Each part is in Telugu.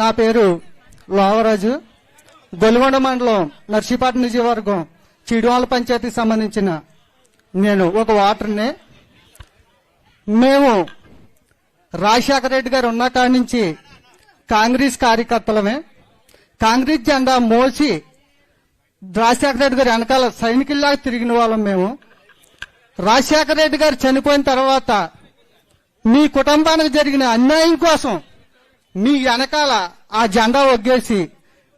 నా పేరు లోవరాజు. గొలుగొండ మండలం నర్సీపాటి నియోజకవర్గం చిడివాళ్ళ పంచాయతీకి సంబంధించిన నేను ఒక వాటర్ని మేము రాజశేఖర రెడ్డి గారు ఉన్న కాడి నుంచి కాంగ్రెస్ కార్యకర్తలమే. కాంగ్రెస్ జెండా మోసి రాజశేఖర రెడ్డి గారు వెనకాల సైనికుల్లాగా తిరిగిన వాళ్ళం మేము. రాజశేఖర రెడ్డి గారు చనిపోయిన తర్వాత మీ కుటుంబానికి జరిగిన అన్యాయం కోసం మీ వెనకాల ఆ జెండా ఒగ్గేసి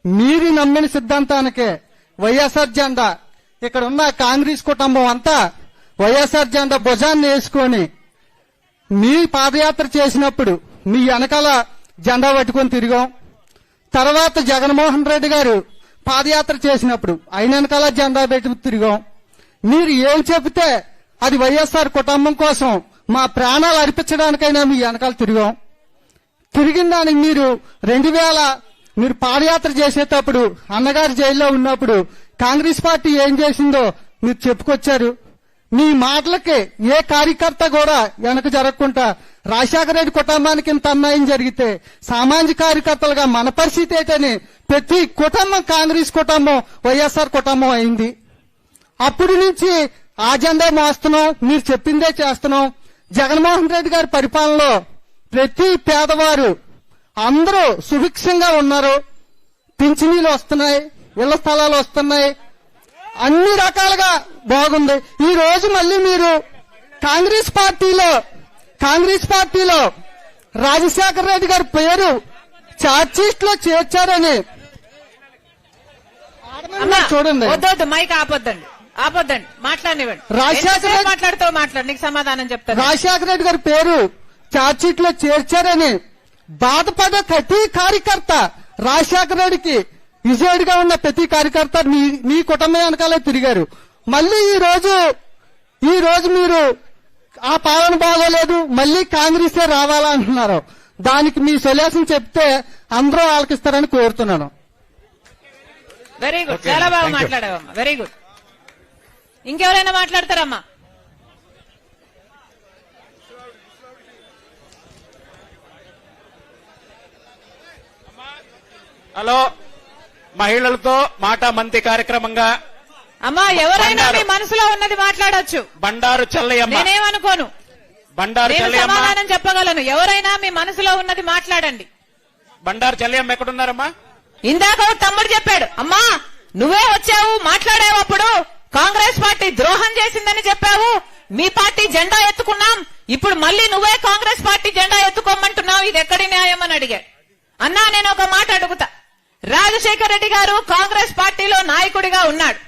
మీరు నమ్మిన సిద్ధాంతానికే వైఎస్ఆర్ జెండా ఇక్కడ ఉన్న కాంగ్రెస్ కుటుంబం అంతా వైఎస్ఆర్ జెండా భుజాన్ని వేసుకొని మీ పాదయాత్ర చేసినప్పుడు మీ వెనకాల జెండా పట్టుకొని తిరిగాం. తర్వాత జగన్మోహన్ రెడ్డి గారు పాదయాత్ర చేసినప్పుడు ఆయన వెనకాల జెండా పెట్టి తిరిగాం. మీరు ఏం చెబితే అది వైఎస్ఆర్ కుటుంబం కోసం మా ప్రాణాలు అర్పించడానికైనా మీ వెనకాల తిరిగాం. తిరిగిన దానికి మీరు రెండు వేల మీరు పాదయాత్ర చేసేటప్పుడు అన్నగారు జైల్లో ఉన్నప్పుడు కాంగ్రెస్ పార్టీ ఏం చేసిందో మీరు చెప్పుకొచ్చారు. మీ మాటలకి ఏ కార్యకర్త కూడా వెనక జరగకుండా రాజశేఖర రెడ్డి కుటుంబానికి ఇంత అన్యాయం జరిగితే సామాజిక కార్యకర్తలుగా మన పరిస్థితి ఏంటని ప్రతి కుటుంబం కాంగ్రెస్ కుటుంబం వైఎస్ఆర్ కుటుంబం అయింది. అప్పటి నుంచి ఆ మోస్తున్నాం మీరు చెప్పిందే చేస్తున్నాం. జగన్మోహన్ రెడ్డి గారి పరిపాలనలో ప్రతి పేదవారు అందరూ సుభిక్షంగా ఉన్నారు. పింఛనీలు వస్తున్నాయి ఇళ్ళ స్థలాలు వస్తున్నాయి. అన్ని రకాలుగా బాగుంది. ఈ రోజు మళ్ళీ మీరు కాంగ్రెస్ పార్టీలో కాంగ్రెస్ పార్టీలో రాజశేఖర రెడ్డి గారి పేరు చార్జ్షీట్లో చేర్చారని చూడండి. వద్దొద్దు మైక్ ఆపొద్దండి. ఆపొద్దండి. మాట్లాడనివ్వండి. రాజశేఖర మాట్లాడుతూ మాట్లాడు నీకు సమాధానం చెప్తాను. రాజశేఖర రెడ్డి గారి పేరు చార్జ్షీట్లో చేర్చారని బాధపడే ప్రతి కార్యకర్త రాజశేఖర రెడ్డికి విజయుడిగా ఉన్న ప్రతి కార్యకర్త మీ మీ కుటుంబం వెనకాలే తిరిగారు. మళ్ళీ ఈ రోజు ఈ రోజు మీరు ఆ పాలన బాగోలేదు మళ్ళీ కాంగ్రెసే రావాలా అంటున్నారు దానికి మీ సొల్యూషన్ చెప్తే అందరూ ఆలకిస్తారని కోరుతున్నాను. వెరీ గుడ్ చాలా బాగా. మాట్లాడావమ్మా. వెరీ గుడ్ ఇంకెవరైనా మాట్లాడతారమ్మా? హలో మహిళలతో మాట మంతి కార్యక్రమంగా అమ్మా ఎవరైనా. మీ మనసులో ఉన్నది మాట్లాడొచ్చు. బండారు చెల్లయ్యమ్మ నేనేమనుకోను. బండారు చెల్లయ్యమ్మ సమాధానం చెప్పగలను. ఎవరైనా మీ మనసులో ఉన్నది మాట్లాడండి. బండారు చెల్లయ్యమ్మ ఎక్కడున్నారమ్మా? ఇందాక తమ్ముడు చెప్పాడు అమ్మా నువ్వే వచ్చావు మాట్లాడావు అప్పుడు. కాంగ్రెస్ పార్టీ ద్రోహం చేసిందని చెప్పావు. మీ పార్టీ జెండా ఎత్తుకున్నాం. ఇప్పుడు మళ్ళీ నువ్వే కాంగ్రెస్ పార్టీ జెండా ఎత్తుకోమంటున్నావు. ఇది ఎక్కడి న్యాయం? అని అడిగాడు అన్నా నేను ఒక మాట అడుగుతా. రాజశేఖర రెడ్డి గారు కాంగ్రెస్ పార్టీలో నాయకుడిగా ఉన్నాడు.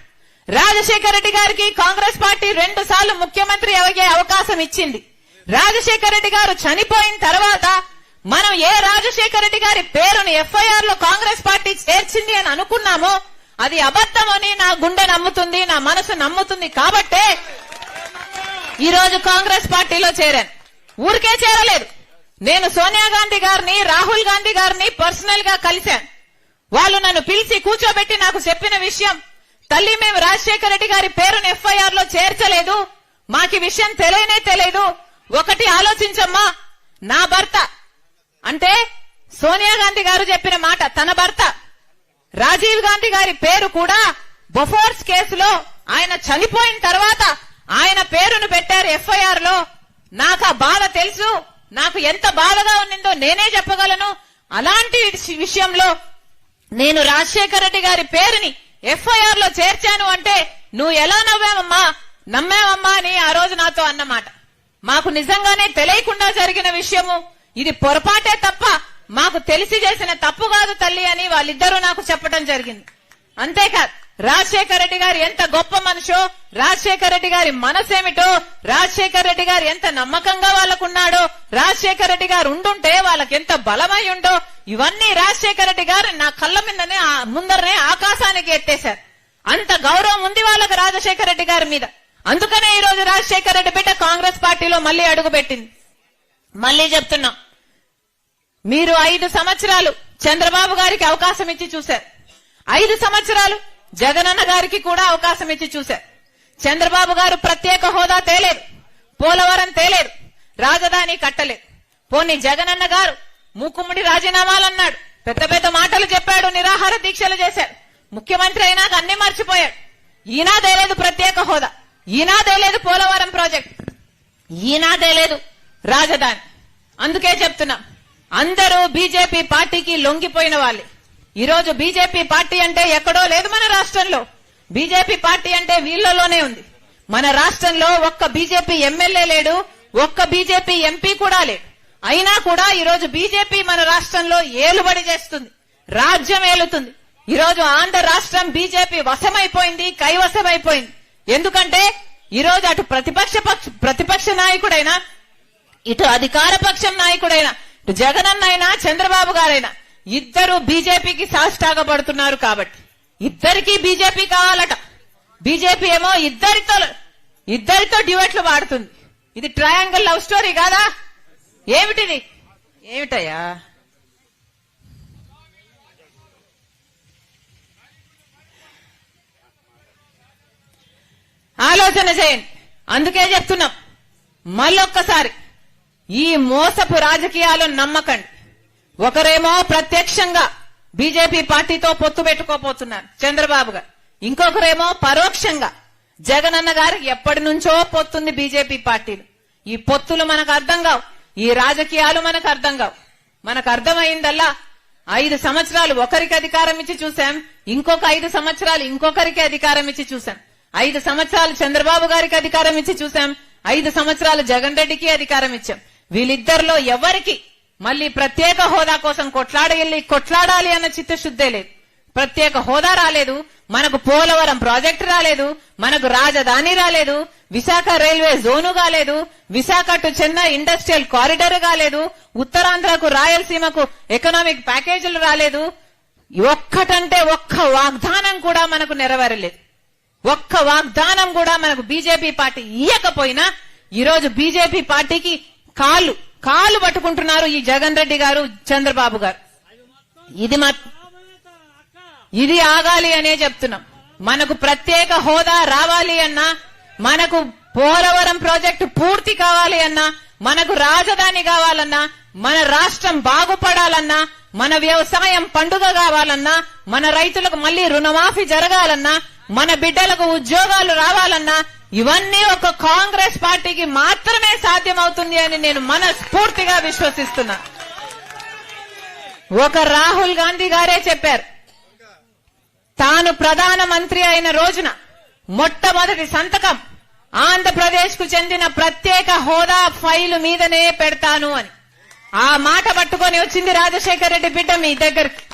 రాజశేఖర రెడ్డి గారికి కాంగ్రెస్ పార్టీ రెండు సార్లు ముఖ్యమంత్రి అయ్యే అవకాశం ఇచ్చింది. రాజశేఖర రెడ్డి గారు చనిపోయిన తర్వాత మనం ఏ రాజశేఖర రెడ్డి గారి పేరును ఎఫ్ఐఆర్లో కాంగ్రెస్ పార్టీ చేర్చింది అని అనుకున్నామో అది అబద్ధమని నా గుండె నమ్ముతుంది నా మనసు నమ్ముతుంది కాబట్టే ఈ రోజు కాంగ్రెస్ పార్టీలో చేరాను. ఊరికే చేరలేదు. నేను సోనియా గాంధీ గారిని రాహుల్ గాంధీ గారిని పర్సనల్గా కలిశాను. వాళ్ళు నన్ను పిలిచి కూర్చోబెట్టి నాకు చెప్పిన విషయం. తల్లి మేము రాజశేఖర రెడ్డి గారి పేరును ఎఫ్ఐఆర్లో చేర్చలేదు. మాకి విషయం తెలియనే తెలియదు. ఒకటి ఆలోచించమ్మా. నా భర్త. అంటే సోనియా గాంధీ గారు చెప్పిన మాట తన భర్త. రాజీవ్ గాంధీ గారి పేరు కూడా బొఫోర్స్ కేసులో ఆయన చనిపోయిన తర్వాత ఆయన పేరును పెట్టారు ఎఫ్ఐఆర్లో. నాకు ఆ బాధ తెలుసు. నాకు ఎంత బాధగా ఉన్నిందో నేనే చెప్పగలను. అలాంటి విషయంలో నేను రాజశేఖర రెడ్డి గారి పేరుని ఎఫ్ఐఆర్లో చేర్చాను అంటే నువ్వు ఎలా నవ్వావమ్మా? నమ్మావమ్మా అని ఆ రోజు నాతో అన్నమాట. మాకు నిజంగానే తెలియకుండా జరిగిన విషయము ఇది పొరపాటే తప్ప మాకు తెలిసి చేసిన తప్పు కాదు తల్లి అని వాళ్ళిద్దరూ నాకు చెప్పడం జరిగింది. అంతేకాదు రాజశేఖర రెడ్డి గారు ఎంత గొప్ప మనుషో రాజశేఖర రెడ్డి గారి మనసేమిటో రాజశేఖర రెడ్డి గారు ఎంత నమ్మకంగా వాళ్ళకున్నాడో రాజశేఖర రెడ్డి గారు ఉండుంటే వాళ్ళకి ఎంత బలమై ఉండో ఇవన్నీ రాజశేఖర రెడ్డి గారు నా కళ్ళ మీదనే ముందరనే ఆకాశానికి ఎత్తేశారు. అంత గౌరవం ఉంది వాళ్ళకి రాజశేఖర రెడ్డి గారి మీద. అందుకనే ఈ రోజు రాజశేఖర రెడ్డి బిడ్డ కాంగ్రెస్ పార్టీలో మళ్ళీ అడుగుపెట్టింది. మళ్ళీ చెప్తున్నా. మీరు ఐదు సంవత్సరాలు చంద్రబాబు గారికి అవకాశం ఇచ్చి చూశారు. ఐదు సంవత్సరాలు జగనన్న గారికి కూడా అవకాశం ఇచ్చి చూశారు చంద్రబాబు గారు ప్రత్యేక హోదా తేలేదు పోలవరం తేలేదు రాజధాని కట్టలేదు పోనీ జగనన్న గారు మూకుమ్మడి రాజీనామాలు అన్నాడు పెద్ద పెద్ద మాటలు చెప్పాడు నిరాహార దీక్షలు చేశాడు ముఖ్యమంత్రి అయినాక అన్ని మర్చిపోయాడు. ఈనాదే లేదు ప్రత్యేక హోదా. ఈనాదే లేదు పోలవరం ప్రాజెక్ట్. ఈనాదే లేదు రాజధాని. అందుకే చెప్తున్నాం. అందరూ బీజేపీ పార్టీకి లొంగిపోయిన వాళ్ళే. ఈరోజు బీజేపీ పార్టీ అంటే ఎక్కడో లేదు మన రాష్ట్రంలో. బీజేపీ పార్టీ అంటే వీళ్ళలోనే ఉంది. మన రాష్ట్రంలో ఒక్క బీజేపీ ఎమ్మెల్యే లేడు ఒక్క బీజేపీ ఎంపీ కూడా లేడు. అయినా కూడా ఈరోజు బీజేపీ మన రాష్ట్రంలో ఏలుబడి చేస్తుంది. రాజ్యం ఏలుతుంది. ఈరోజు ఆంధ్ర రాష్ట్రం బీజేపీ వశమైపోయింది కైవశమైపోయింది. ఎందుకంటే ఈరోజు అటు ప్రతిపక్ష పక్ష ప్రతిపక్ష నాయకుడైనా ఇటు అధికార పక్షం నాయకుడైనా ఇటు చంద్రబాబు గారైనా ఇద్దరు బీజేపీకి సాష్టాగపడుతున్నారు కాబట్టి. ఇద్దరికి బీజేపీ కావాలట. బీజేపీ ఏమో ఇద్దరితో ఇద్దరితో డ్యూయట్లు పాడుతుంది ఇది ట్రయాంగిల్ లవ్ స్టోరీ కాదా? ఏమిటిది? ఏమిటయ్యా? ఆలోచన చేయండి. అందుకే చెప్తున్నాం. మళ్ళొక్కసారి ఈ మోసపు రాజకీయాలను నమ్మకండి. ఒకరేమో ప్రత్యక్షంగా బీజేపీ పార్టీతో పొత్తు పెట్టుకోపోతున్నారు చంద్రబాబు గారు. ఇంకొకరేమో పరోక్షంగా జగనన్న గారు ఎప్పటి నుంచో పొత్తుంది బీజేపీ పార్టీలు. ఈ పొత్తులు మనకు అర్థం కావు ఈ రాజకీయాలు మనకు అర్థం కావు. మనకు అర్థమైందల్లా ఐదు సంవత్సరాలు ఒకరికి అధికారం ఇచ్చి చూశాం ఇంకొక ఐదు సంవత్సరాలు ఇంకొకరికి అధికారం ఇచ్చి చూశాం. ఐదు సంవత్సరాలు చంద్రబాబు గారికి అధికారం ఇచ్చి చూశాం ఐదు సంవత్సరాలు జగన్ రెడ్డికి అధికారం ఇచ్చాం. వీళ్ళిద్దరిలో ఎవరికి మళ్ళీ ప్రత్యేక హోదా కోసం కొట్లాడగెళ్ళి కొట్లాడాలి అన్న చిత్తశుద్ధే లేదు. ప్రత్యేక హోదా రాలేదు మనకు పోలవరం ప్రాజెక్టు రాలేదు మనకు రాజధాని రాలేదు విశాఖ రైల్వే జోను కాలేదు Visakha to Chennai industrial corridor కాలేదు ఉత్తరాంధ్రకు రాయలసీమకు ఎకనామిక్ ప్యాకేజీలు రాలేదు. ఒక్కటంటే ఒక్క వాగ్దానం కూడా మనకు నెరవేరలేదు. ఒక్క వాగ్దానం కూడా మనకు బీజేపీ పార్టీ ఇయ్యకపోయినా ఈరోజు బీజేపీ పార్టీకి కాళ్ళు కాలు పట్టుకుంటున్నారు ఈ జగన్ రెడ్డి గారు చంద్రబాబు గారు. ఇది మా ఇది ఆగాలి అనే చెప్తున్నాం. మనకు ప్రత్యేక హోదా రావాలి అన్నా మనకు పోలవరం ప్రాజెక్టు పూర్తి కావాలి అన్నా మనకు రాజధాని కావాలన్నా మన రాష్ట్రం బాగుపడాలన్నా మన వ్యవసాయం పండుగ కావాలన్నా మన రైతులకు మళ్ళీ రుణమాఫీ జరగాలన్నా మన బిడ్డలకు ఉద్యోగాలు రావాలన్నా ఇవన్నీ ఒక కాంగ్రెస్ పార్టీకి మాత్రమే సాధ్యమవుతుంది అని నేను మనస్ఫూర్తిగా విశ్వసిస్తున్నా. ఒక రాహుల్ గాంధీ గారే చెప్పారు. తాను ప్రధానమంత్రి అయిన రోజున మొట్టమొదటి సంతకం ఆంధ్రప్రదేశ్కు చెందిన ప్రత్యేక హోదా ఫైలు మీదనే పెడతాను అని. ఆ మాట పట్టుకొని వచ్చింది రాజశేఖర రెడ్డి బిడ్డ మీ దగ్గరికి.